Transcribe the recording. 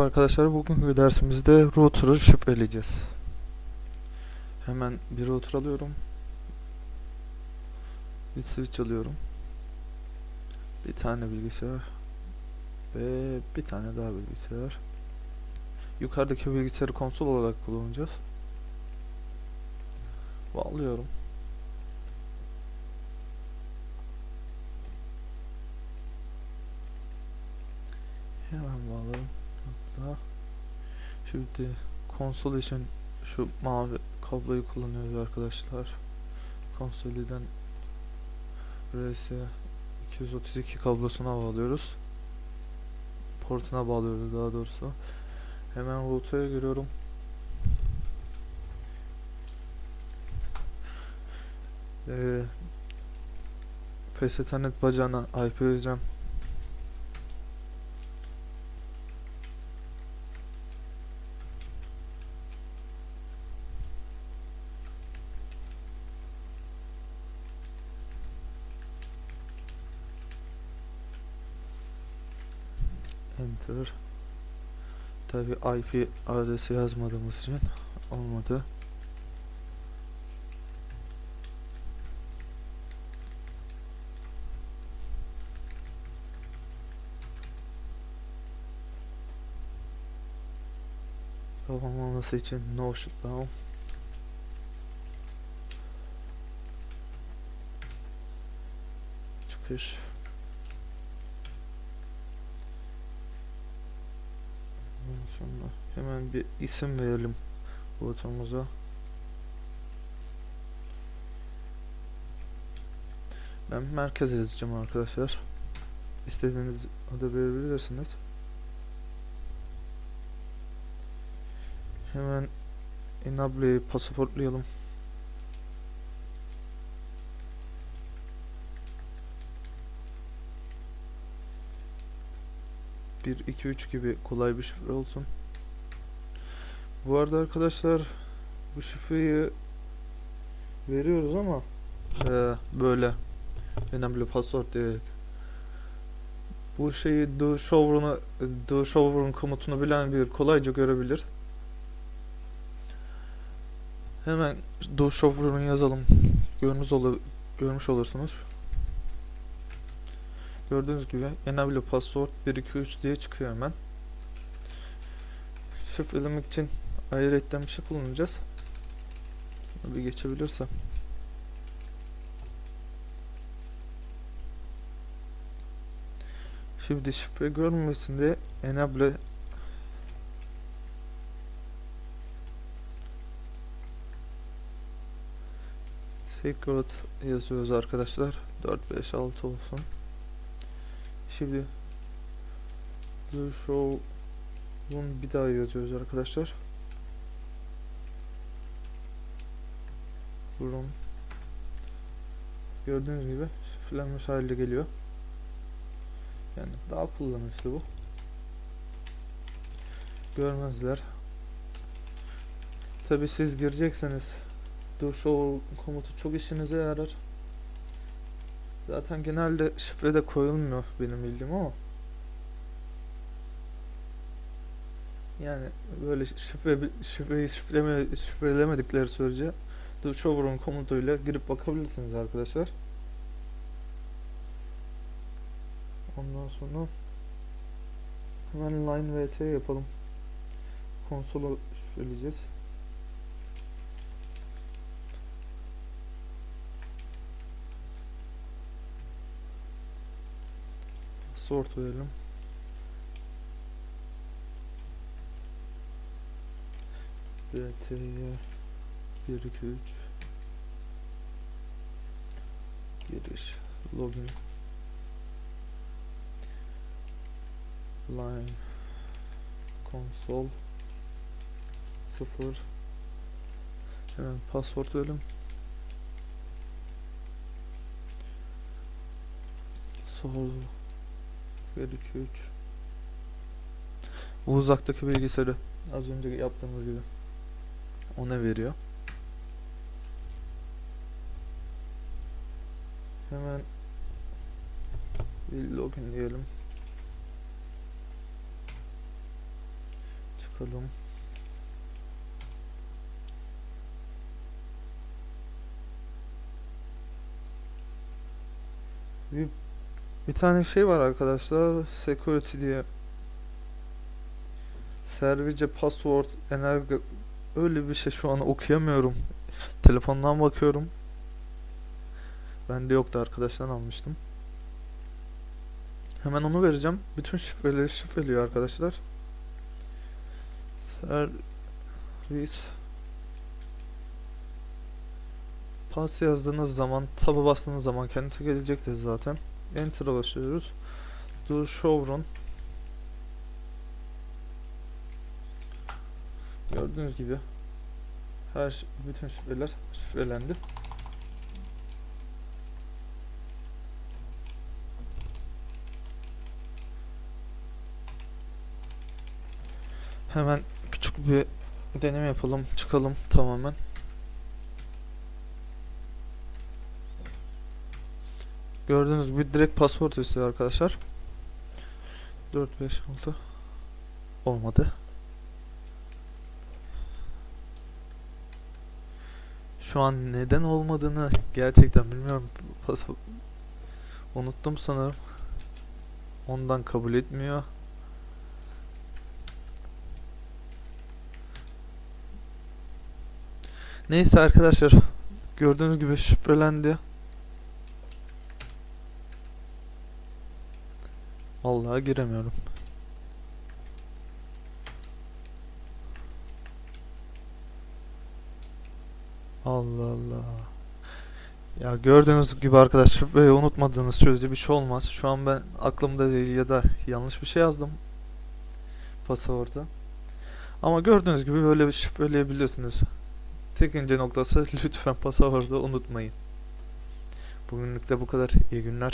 Arkadaşlar bugünkü dersimizde router'ı şifreleyeceğiz. Hemen bir router alıyorum. Bir switch alıyorum. Bir tane bilgisayar ve bir tane daha bilgisayar. Yukarıdaki bilgisayarı konsol olarak kullanacağız. Bağlıyorum. Hemen bağladım. Hatta şimdi konsol için şu mavi kabloyu kullanıyoruz arkadaşlar. Konsoliden RS 232 kablosuna bağlıyoruz. Portuna bağlıyoruz daha doğrusu. Hemen router'a giriyorum. Ee, FSTnet bacağına IP vereceğim. Enter. Tabi IP adresi yazmadığımız için olmadı. Kapanmaması için no shutdown. Çıkış. Ondan sonra hemen bir isim verelim butonumuza. Ben merkez yazacağım arkadaşlar. İstediğiniz adı verebilirsiniz. Hemen enable'yi pasaportlayalım. Bir, iki, üç gibi kolay bir şifre olsun. Bu arada arkadaşlar bu şifreyi veriyoruz ama eee, böyle önemli password diyerek bu şeyi do shower'unu do shower'un komutunu bilen bir kolayca görebilir. Hemen do shower'unu yazalım. Görmüş olur görmüş olursunuz. Gördüğünüz gibi enable password 123 diye çıkıyor hemen. Şifrelemek için ayrıyetten bir şey kullanacağız. Bir geçebilirsem. Şimdi şifre görmemesin diye enable secret yazıyoruz arkadaşlar. 4 5 6 olsun. Şimdi The Show'un bir daha yazıyoruz arkadaşlar. Burun. Gördüğünüz gibi şifrelenmiş halde geliyor. Yani daha kullanışlı bu. Görmezler. Tabi siz girecekseniz Show komutu çok işinize yarar. Zaten genelde şifre de koyulmuyor benim bildiğim ama. Yani böyle şifre şifreyi şifreme, şifrelemedikleri sürece The Shower'un komutuyla girip bakabilirsiniz arkadaşlar. Ondan sonra hemen line vt yapalım. Konsolu şifreleyeceğiz. Sort verelim. BT'ye 1 2 3 giriş. Login. Line. Console. 0 hemen password verelim. Sol. 1 2 3 Bu uzaktaki bilgisayarı az önce yaptığımız gibi ona veriyor. Hemen bir login diyelim. Bakalım. Bir, bir tane şey var arkadaşlar. Security diye. Service password enerji öyle bir şey şu an okuyamıyorum. Telefondan bakıyorum. Bende yoktu arkadaştan almıştım. Hemen onu vereceğim. Bütün şifreleri şifreliyor arkadaşlar. Service Pass yazdığınız zaman, tab'a bastığınız zaman kendisi gelecektir zaten. Enter'a basıyoruz. Do run. Gördüğünüz gibi her bütün şifreler şifrelendi. Hemen küçük bir deneme yapalım, çıkalım tamamen. Gördüğünüz gibi direkt password istiyor arkadaşlar. 4 5 6 olmadı. Şu an neden olmadığını gerçekten bilmiyorum. Pas unuttum sanırım. Ondan kabul etmiyor. Neyse arkadaşlar gördüğünüz gibi şifrelendi. Vallahi giremiyorum. Allah Allah. Ya gördüğünüz gibi arkadaşlar şifreyi unutmadığınız sürece bir şey olmaz. Şu an ben aklımda değil ya da yanlış bir şey yazdım pasaporta. Ama gördüğünüz gibi böyle bir şifreleyebilirsiniz. Tek ince noktası lütfen pasaportu unutmayın. Bugünlük de bu kadar. İyi günler.